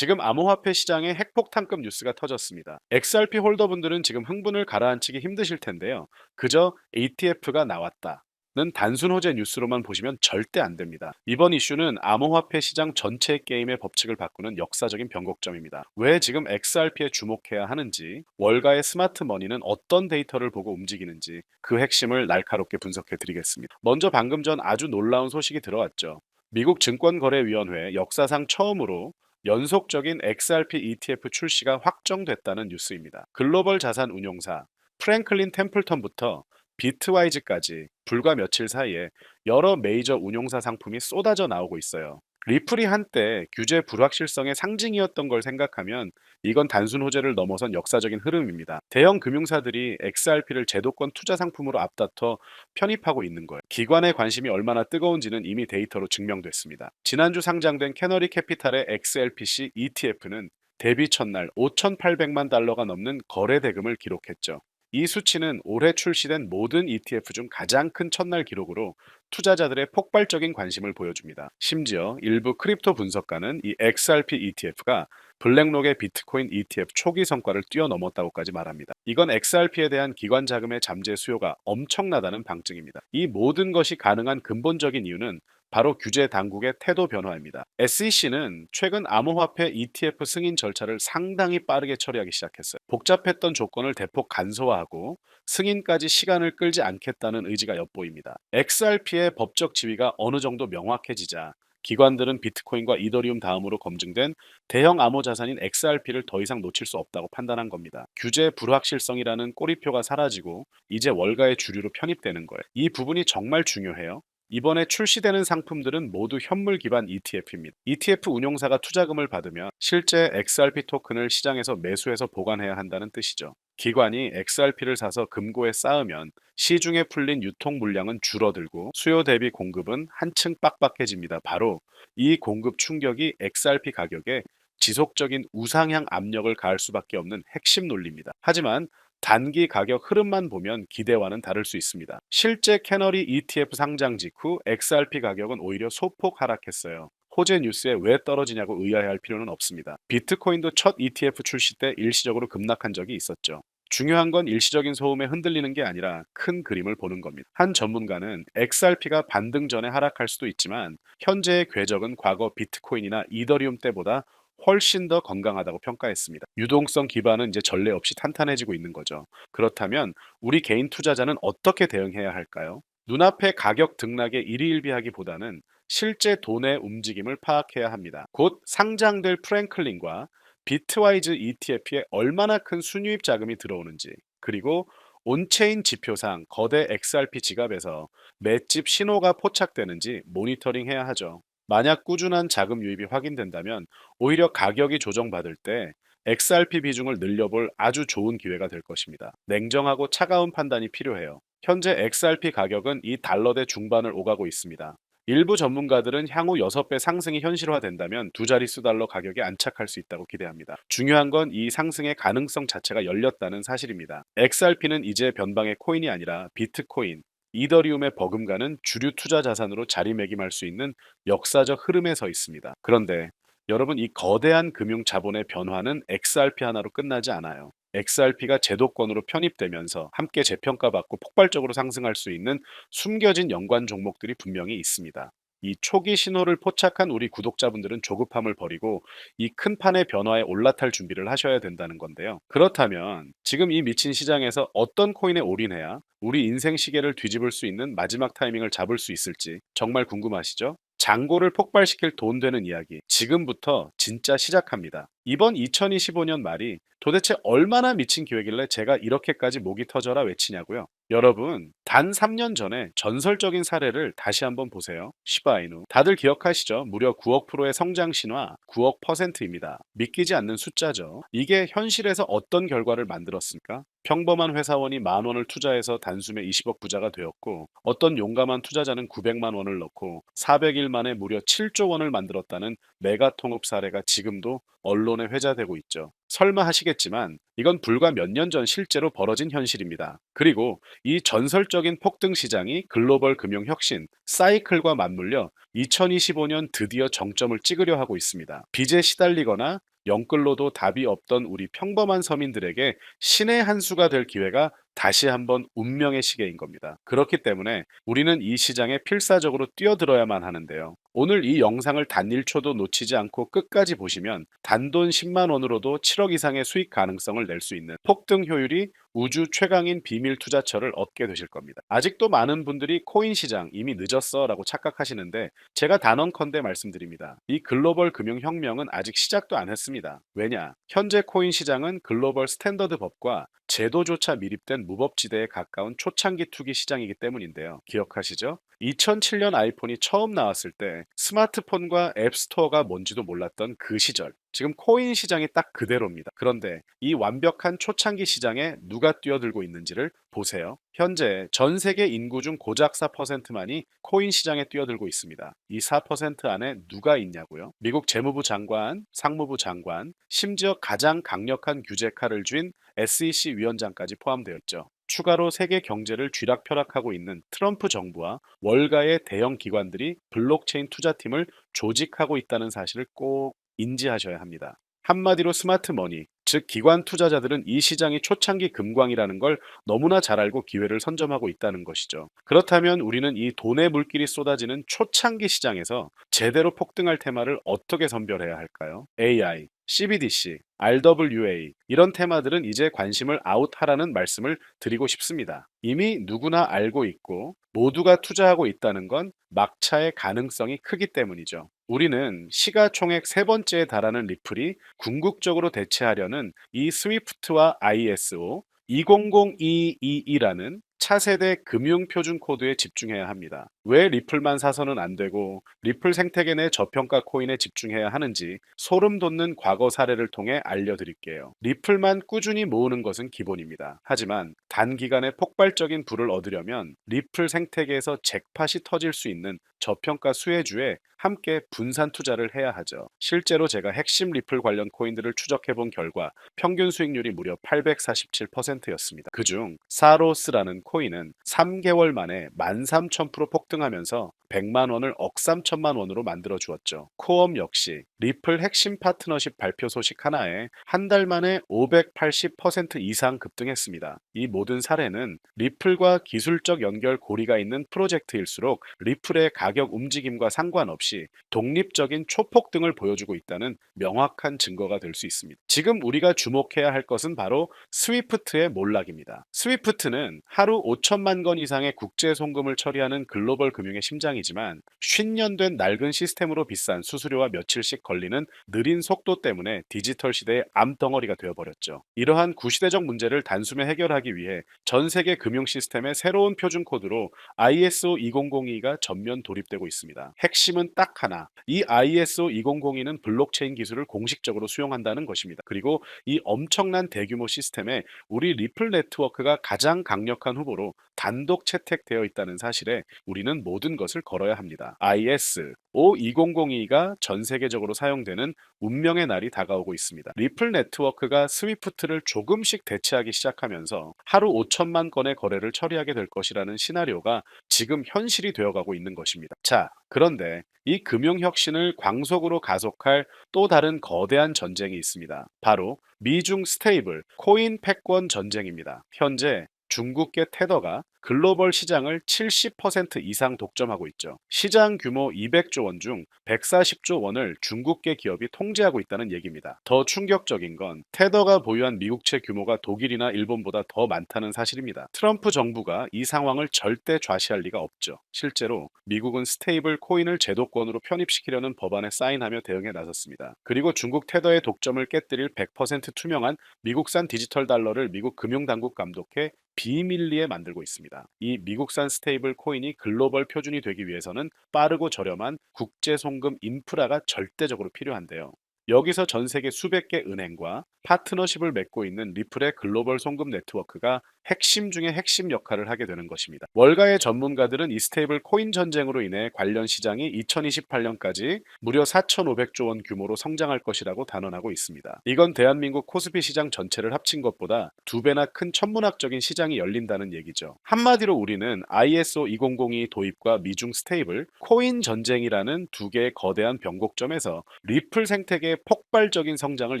지금 암호화폐 시장에 핵폭탄급 뉴스가 터졌습니다. XRP 홀더분들은 지금 흥분을 가라앉히기 힘드실 텐데요. 그저 ATF가 나왔다. 는 단순 호재 뉴스로만 보시면 절대 안 됩니다. 이번 이슈는 암호화폐 시장 전체 게임의 법칙을 바꾸는 역사적인 변곡점입니다. 왜 지금 XRP에 주목해야 하는지, 월가의 스마트 머니는 어떤 데이터를 보고 움직이는지 그 핵심을 날카롭게 분석해 드리겠습니다. 먼저 방금 전 아주 놀라운 소식이 들어왔죠. 미국 증권거래위원회 역사상 처음으로 연속적인 XRP ETF 출시가 확정됐다는 뉴스입니다. 글로벌 자산 운용사 프랭클린 템플턴부터 비트와이즈까지 불과 며칠 사이에 여러 메이저 운용사 상품이 쏟아져 나오고 있어요. 리플이 한때 규제 불확실성의 상징이었던 걸 생각하면 이건 단순 호재를 넘어선 역사적인 흐름입니다. 대형 금융사들이 XRP를 제도권 투자 상품으로 앞다퉈 편입하고 있는 거예요. 기관의 관심이 얼마나 뜨거운지는 이미 데이터로 증명됐습니다. 지난주 상장된 캐너리 캐피탈의 XLPC ETF는 데뷔 첫날 5,800만 달러가 넘는 거래 대금을 기록했죠. 이 수치는 올해 출시된 모든 ETF 중 가장 큰 첫날 기록으로 투자자들의 폭발적인 관심을 보여줍니다. 심지어 일부 크립토 분석가는 이 XRP ETF가 블랙록의 비트코인 ETF 초기 성과를 뛰어넘었다고까지 말합니다. 이건 XRP에 대한 기관 자금의 잠재 수요가 엄청나다는 방증입니다. 이 모든 것이 가능한 근본적인 이유는 바로 규제 당국의 태도 변화입니다. SEC는 최근 암호화폐 ETF 승인 절차를 상당히 빠르게 처리하기 시작했어요. 복잡했던 조건을 대폭 간소화하고 승인까지 시간을 끌지 않겠다는 의지가 엿보입니다. XRP의 법적 지위가 어느 정도 명확해지자 기관들은 비트코인과 이더리움 다음으로 검증된 대형 암호 자산인 XRP를 더 이상 놓칠 수 없다고 판단한 겁니다. 규제 불확실성이라는 꼬리표가 사라지고 이제 월가의 주류로 편입되는 거예요. 이 부분이 정말 중요해요. 이번에 출시되는 상품들은 모두 현물 기반 ETF입니다. ETF 운용사가 투자금을 받으면 실제 XRP 토큰을 시장에서 매수해서 보관해야 한다는 뜻이죠. 기관이 XRP를 사서 금고에 쌓으면 시중에 풀린 유통 물량은 줄어들고 수요 대비 공급은 한층 빡빡해집니다. 바로 이 공급 충격이 XRP 가격에 지속적인 우상향 압력을 가할 수밖에 없는 핵심 논리입니다. 하지만 단기 가격 흐름만 보면 기대와는 다를 수 있습니다. 실제 캐너리 ETF 상장 직후 XRP 가격은 오히려 소폭 하락했어요. 호재 뉴스에 왜 떨어지냐고 의아해할 필요는 없습니다. 비트코인도 첫 ETF 출시 때 일시적으로 급락한 적이 있었죠. 중요한 건 일시적인 소음에 흔들리는 게 아니라 큰 그림을 보는 겁니다. 한 전문가는 XRP가 반등 전에 하락할 수도 있지만 현재의 궤적은 과거 비트코인이나 이더리움 때보다 훨씬 더 건강하다고 평가했습니다. 유동성 기반은 이제 전례 없이 탄탄해지고 있는 거죠. 그렇다면 우리 개인 투자자는 어떻게 대응해야 할까요? 눈앞의 가격 등락에 일희일비하기보다는 실제 돈의 움직임을 파악해야 합니다. 곧 상장될 프랭클린과 비트와이즈 ETF에 얼마나 큰 순유입 자금이 들어오는지 그리고 온체인 지표상 거대 XRP 지갑에서 맷집 신호가 포착되는지 모니터링해야 하죠. 만약 꾸준한 자금 유입이 확인된다면 오히려 가격이 조정받을 때 XRP 비중을 늘려볼 아주 좋은 기회가 될 것입니다. 냉정하고 차가운 판단이 필요해요. 현재 XRP 가격은 이 달러대 중반을 오가고 있습니다. 일부 전문가들은 향후 6배 상승이 현실화된다면 두 자릿수 달러 가격에 안착할 수 있다고 기대합니다. 중요한 건 이 상승의 가능성 자체가 열렸다는 사실입니다. XRP는 이제 변방의 코인이 아니라 비트코인, 이더리움의 버금가는 주류 투자 자산으로 자리매김할 수 있는 역사적 흐름에 서 있습니다. 그런데 여러분 이 거대한 금융 자본의 변화는 XRP 하나로 끝나지 않아요. XRP가 제도권으로 편입되면서 함께 재평가받고 폭발적으로 상승할 수 있는 숨겨진 연관 종목들이 분명히 있습니다. 이 초기 신호를 포착한 우리 구독자분들은 조급함을 버리고 이 큰 판의 변화에 올라탈 준비를 하셔야 된다는 건데요. 그렇다면 지금 이 미친 시장에서 어떤 코인에 올인해야 우리 인생 시계를 뒤집을 수 있는 마지막 타이밍을 잡을 수 있을지 정말 궁금하시죠? 장고를 폭발시킬 돈 되는 이야기 지금부터 진짜 시작합니다. 이번 2025년 말이 도대체 얼마나 미친 기회길래 제가 이렇게까지 목이 터져라 외치냐고요. 여러분, 단 3년 전에 전설적인 사례를 다시 한번 보세요. 시바이누. 다들 기억하시죠? 무려 9억 프로의 성장 신화, 9억 퍼센트입니다. 믿기지 않는 숫자죠. 이게 현실에서 어떤 결과를 만들었습니까? 평범한 회사원이 만 원을 투자해서 단숨에 20억 부자가 되었고, 어떤 용감한 투자자는 900만 원을 넣고 400일 만에 무려 7조 원을 만들었다는 메가 통업 사례가 지금도 언론에 회자되고 있죠. 설마 하시겠지만 이건 불과 몇 년 전 실제로 벌어진 현실입니다. 그리고 이 전설적인 폭등 시장이 글로벌 금융 혁신 사이클과 맞물려 2025년 드디어 정점을 찍으려 하고 있습니다. 빚에 시달리거나 영끌로도 답이 없던 우리 평범한 서민들에게 신의 한 수가 될 기회가 다시 한번 운명의 시계인 겁니다. 그렇기 때문에 우리는 이 시장에 필사적으로 뛰어들어야만 하는데요. 오늘 이 영상을 단 1초도 놓치지 않고 끝까지 보시면 단돈 10만 원으로도 7억 이상의 수익 가능성을 낼 수 있는 폭등 효율이 우주 최강인 비밀 투자처를 얻게 되실 겁니다. 아직도 많은 분들이 코인 시장 이미 늦었어 라고 착각하시는데 제가 단언컨대 말씀드립니다. 이 글로벌 금융 혁명은 아직 시작도 안 했습니다. 왜냐? 현재 코인 시장은 글로벌 스탠더드 법과 제도조차 미립된 무법지대에 가까운 초창기 투기 시장이기 때문인데요. 기억하시죠? 2007년 아이폰이 처음 나왔을 때 스마트폰과 앱스토어가 뭔지도 몰랐던 그 시절. 지금 코인 시장이 딱 그대로입니다. 그런데 이 완벽한 초창기 시장에 누가 뛰어들고 있는지를 보세요. 현재 전 세계 인구 중 고작 4%만이 코인 시장에 뛰어들고 있습니다. 이 4% 안에 누가 있냐고요? 미국 재무부 장관, 상무부 장관, 심지어 가장 강력한 규제 칼을 쥔 SEC 위원장까지 포함되었죠. 추가로 세계 경제를 쥐락펴락하고 있는 트럼프 정부와 월가의 대형 기관들이 블록체인 투자팀을 조직하고 있다는 사실을 꼭 인지하셔야 합니다. 한마디로 스마트 머니, 즉 기관 투자자들은 이 시장이 초창기 금광이라는 걸 너무나 잘 알고 기회를 선점하고 있다는 것이죠. 그렇다면 우리는 이 돈의 물길이 쏟아지는 초창기 시장에서 제대로 폭등할 테마를 어떻게 선별해야 할까요? AI, CBDC, RWA 이런 테마들은 이제 관심을 아웃하라는 말씀을 드리고 싶습니다. 이미 누구나 알고 있고 모두가 투자하고 있다는 건 막차의 가능성이 크기 때문이죠. 우리는 시가총액 세 번째에 달하는 리플이 궁극적으로 대체하려는 이 스위프트와 ISO 200222라는 차세대 금융 표준 코드에 집중해야 합니다. 왜 리플만 사서는 안 되고 리플 생태계 내 저평가 코인에 집중해야 하는지 소름 돋는 과거 사례를 통해 알려드릴게요. 리플만 꾸준히 모으는 것은 기본입니다. 하지만 단기간에 폭발적인 부를 얻으려면 리플 생태계에서 잭팟이 터질 수 있는 저평가 수혜주에 함께 분산 투자를 해야 하죠. 실제로 제가 핵심 리플 관련 코인들을 추적해 본 결과 평균 수익률이 무려 847%였습니다. 그중 사로스라는 코인은 3개월 만에 13,000% 폭등하면서 100만 원을 억삼천만 원으로 만들어 주었죠. 코엄 역시 리플 핵심 파트너십 발표 소식 하나에 한 달 만에 580% 이상 급등했습니다. 이 모든 사례는 리플과 기술적 연결 고리가 있는 프로젝트일수록 리플의 가격 움직임과 상관없이 독립적인 초폭 등을 보여주고 있다는 명확한 증거가 될 수 있습니다. 지금 우리가 주목해야 할 것은 바로 스위프트의 몰락입니다. 스위프트는 하루 5천만 건 이상의 국제 송금을 처리하는 글로벌 금융의 심장이지만 50년 된 낡은 시스템으로 비싼 수수료와 며칠씩 걸리는 느린 속도 때문에 디지털 시대의 암덩어리가 되어버렸죠. 이러한 구시대적 문제를 단숨에 해결하기 위해 전 세계 금융 시스템의 새로운 표준 코드로 ISO 2002가 전면 도입되고 있습니다. 핵심은 딱 하나. 이 ISO 2002는 블록체인 기술을 공식적으로 수용한다는 것입니다. 그리고 이 엄청난 대규모 시스템에 우리 리플 네트워크가 가장 강력한 후보 로 단독 채택되어 있다는 사실에 우리는 모든 것을 걸어야 합니다. IS O2002가 전 세계적으로 사용되는 운명의 날이 다가오고 있습니다. 리플 네트워크가 스위프트를 조금씩 대체하기 시작하면서 하루 5천만 건의 거래를 처리하게 될 것이라는 시나리오가 지금 현실이 되어가고 있는 것입니다. 자, 그런데 이 금융혁신을 광속으로 가속할 또 다른 거대한 전쟁이 있습니다. 바로 미중 스테이블 코인 패권 전쟁입니다. 현재 중국계 테더가 글로벌 시장을 70% 이상 독점하고 있죠. 시장 규모 200조 원 중 140조 원을 중국계 기업이 통제하고 있다는 얘기입니다. 더 충격적인 건 테더가 보유한 미국채 규모가 독일이나 일본보다 더 많다는 사실입니다. 트럼프 정부가 이 상황을 절대 좌시할 리가 없죠. 실제로 미국은 스테이블 코인을 제도권으로 편입시키려는 법안에 사인하며 대응에 나섰습니다. 그리고 중국 테더의 독점을 깨뜨릴 100% 투명한 미국산 디지털 달러를 미국 금융당국 감독해 비밀리에 만들고 있습니다. 이 미국산 스테이블 코인이 글로벌 표준이 되기 위해서는 빠르고 저렴한 국제 송금 인프라가 절대적으로 필요한데요. 여기서 전 세계 수백 개 은행과 파트너십을 맺고 있는 리플의 글로벌 송금 네트워크가 핵심 중의 핵심 역할을 하게 되는 것입니다. 월가의 전문가들은 이 스테이블 코인 전쟁으로 인해 관련 시장이 2028년까지 무려 4,500조 원 규모로 성장할 것이라고 단언하고 있습니다. 이건 대한민국 코스피 시장 전체를 합친 것보다 두 배나 큰 천문학적인 시장이 열린다는 얘기죠. 한마디로 우리는 ISO 2002 도입과 미중 스테이블, 코인 전쟁이라는 두 개의 거대한 변곡점에서 리플 생태계의 폭발적인 성장을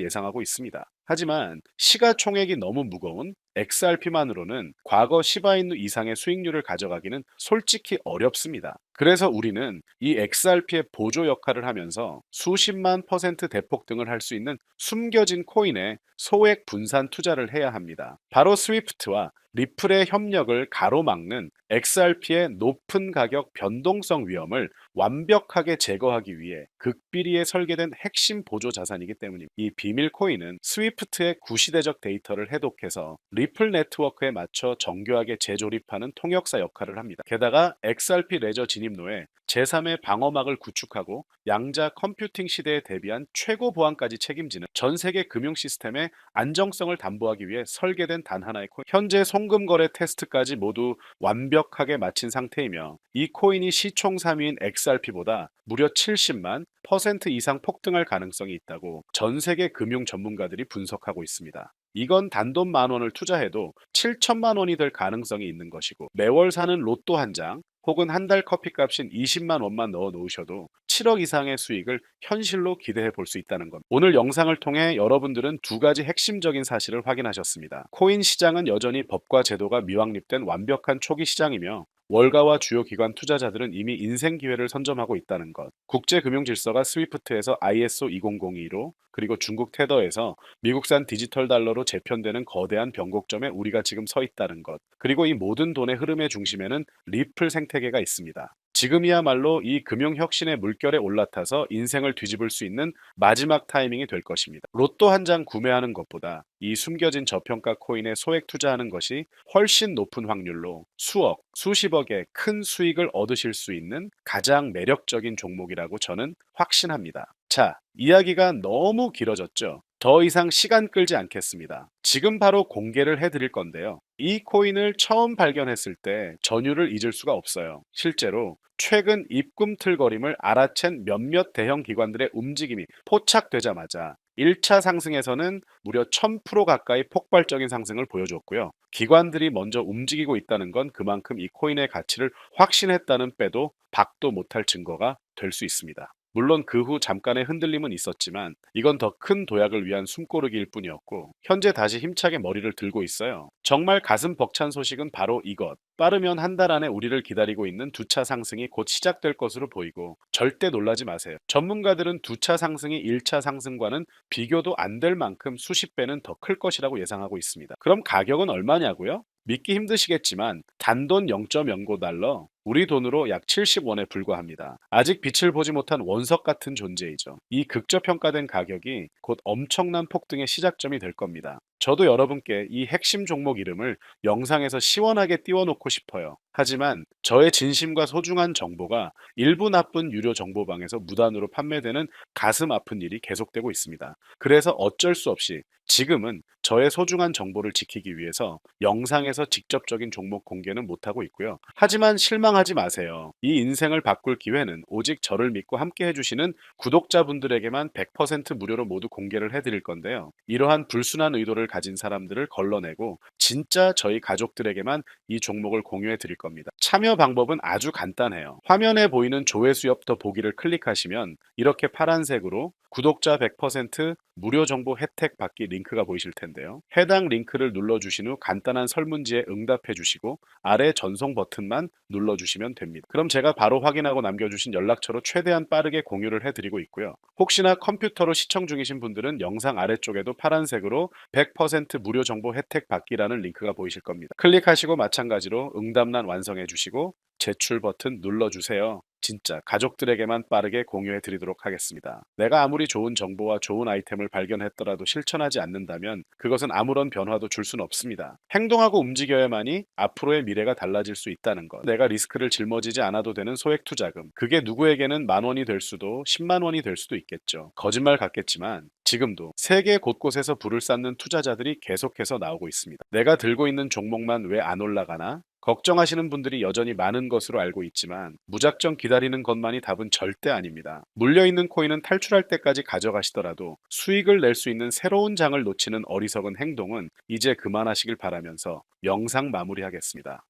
예상하고 있습니다. 하지만 시가총액이 너무 무거운 XRP만으로는 과거 시바이누 이상의 수익률을 가져가기는 솔직히 어렵습니다. 그래서 우리는 이 XRP의 보조 역할을 하면서 수십만 퍼센트 대폭 등을 할 수 있는 숨겨진 코인에 소액 분산 투자를 해야 합니다. 바로 스위프트와 리플의 협력을 가로막는 XRP의 높은 가격 변동성 위험을 완벽하게 제거하기 위해 극비리에 설계된 핵심 보조 자산이기 때문입니다. 이 비밀 코인은 스위프트의 구시대적 데이터를 해독해서 리플 네트워크에 맞춰 정교하게 재조립하는 통역사 역할을 합니다. 게다가 XRP 레저 진입로에 제3의 방어막을 구축하고 양자 컴퓨팅 시대에 대비한 최고 보안까지 책임지는 전 세계 금융 시스템의 안정성을 담보하기 위해 설계된 단 하나의 코인. 현재 송금 거래 테스트까지 모두 완벽하게 마친 상태이며 이 코인이 시총 3위인 XRP보다 무려 70만 퍼센트 이상 폭등할 가능성이 있다고 전 세계 금융 전문가들이 분석하고 있습니다. 이건 단돈 만 원을 투자해도 7천만 원이 될 가능성이 있는 것이고 매월 사는 로또 한 장 혹은 한 달 커피값인 20만 원만 넣어 놓으셔도 7억 이상의 수익을 현실로 기대해 볼 수 있다는 겁니다. 오늘 영상을 통해 여러분들은 두 가지 핵심적인 사실을 확인하셨습니다. 코인 시장은 여전히 법과 제도가 미확립된 완벽한 초기 시장이며 월가와 주요 기관 투자자들은 이미 인생 기회를 선점하고 있다는 것. 국제 금융 질서가 스위프트에서 ISO 2002로 그리고 중국 테더에서 미국산 디지털 달러로 재편되는 거대한 변곡점에 우리가 지금 서 있다는 것. 그리고 이 모든 돈의 흐름의 중심에는 리플 생태계가 있습니다. 지금이야말로 이 금융 혁신의 물결에 올라타서 인생을 뒤집을 수 있는 마지막 타이밍이 될 것입니다. 로또 한 장 구매하는 것보다 이 숨겨진 저평가 코인에 소액 투자하는 것이 훨씬 높은 확률로 수억, 수십억의 큰 수익을 얻으실 수 있는 가장 매력적인 종목이라고 저는 확신합니다. 자, 이야기가 너무 길어졌죠? 더 이상 시간 끌지 않겠습니다. 지금 바로 공개를 해드릴 건데요. 이 코인을 처음 발견했을 때 전율을 잊을 수가 없어요. 실제로 최근 입꿈틀거림을 알아챈 몇몇 대형 기관들의 움직임이 포착되자마자 1차 상승에서는 무려 1000% 가까이 폭발적인 상승을 보여줬고요. 기관들이 먼저 움직이고 있다는 건 그만큼 이 코인의 가치를 확신했다는 빼도 박도 못할 증거가 될 수 있습니다. 물론 그 후 잠깐의 흔들림은 있었지만 이건 더 큰 도약을 위한 숨고르기일 뿐이었고 현재 다시 힘차게 머리를 들고 있어요. 정말 가슴 벅찬 소식은 바로 이것. 빠르면 한 달 안에 우리를 기다리고 있는 두 차 상승이 곧 시작될 것으로 보이고 절대 놀라지 마세요. 전문가들은 두 차 상승이 1차 상승과는 비교도 안 될 만큼 수십 배는 더 클 것이라고 예상하고 있습니다. 그럼 가격은 얼마냐고요? 믿기 힘드시겠지만 단돈 0.09달러, 우리 돈으로 약 70원에 불과합니다. 아직 빛을 보지 못한 원석 같은 존재이죠. 이 극저평가된 가격이 곧 엄청난 폭등의 시작점이 될 겁니다. 저도 여러분께 이 핵심 종목 이름을 영상에서 시원하게 띄워놓고 싶어요. 하지만 저의 진심과 소중한 정보가 일부 나쁜 유료 정보방에서 무단으로 판매되는 가슴 아픈 일이 계속되고 있습니다. 그래서 어쩔 수 없이 지금은 저의 소중한 정보를 지키기 위해서 영상에서 직접적인 종목 공개는 못하고 있고요. 하지만 실망 하지 마세요. 이 인생을 바꿀 기회는 오직 저를 믿고 함께 해주시는 구독자분들에게만 100% 무료로 모두 공개를 해드릴 건데요. 이러한 불순한 의도를 가진 사람들을 걸러내고 진짜 저희 가족들에게만 이 종목을 공유해 드릴 겁니다. 참여 방법은 아주 간단해요. 화면에 보이는 조회수 더 보기를 클릭하시면 이렇게 파란색으로 구독자 100% 무료 정보 혜택 받기 링크가 보이실 텐데요. 해당 링크를 눌러주신 후 간단한 설문지에 응답해 주시고 아래 전송 버튼만 눌러주시면 됩니다. 그럼 제가 바로 확인하고 남겨주신 연락처로 최대한 빠르게 공유를 해드리고 있고요. 혹시나 컴퓨터로 시청 중이신 분들은 영상 아래쪽에도 파란색으로 100% 무료 정보 혜택 받기라는 링크가 보이실 겁니다. 클릭하시고 마찬가지로 응답란 완성해 주시고 제출 버튼 눌러주세요. 진짜 가족들에게만 빠르게 공유해 드리도록 하겠습니다. 내가 아무리 좋은 정보와 좋은 아이템을 발견했더라도 실천하지 않는다면 그것은 아무런 변화도 줄 수는 없습니다. 행동하고 움직여야만이 앞으로의 미래가 달라질 수 있다는 것. 내가 리스크를 짊어지지 않아도 되는 소액 투자금. 그게 누구에게는 만 원이 될 수도 10만 원이 될 수도 있겠죠. 거짓말 같겠지만 지금도 세계 곳곳에서 불을 쌓는 투자자들이 계속해서 나오고 있습니다. 내가 들고 있는 종목만 왜 안 올라가나? 걱정하시는 분들이 여전히 많은 것으로 알고 있지만 무작정 기다리는 것만이 답은 절대 아닙니다. 물려있는 코인은 탈출할 때까지 가져가시더라도 수익을 낼 수 있는 새로운 장을 놓치는 어리석은 행동은 이제 그만하시길 바라면서 영상 마무리하겠습니다.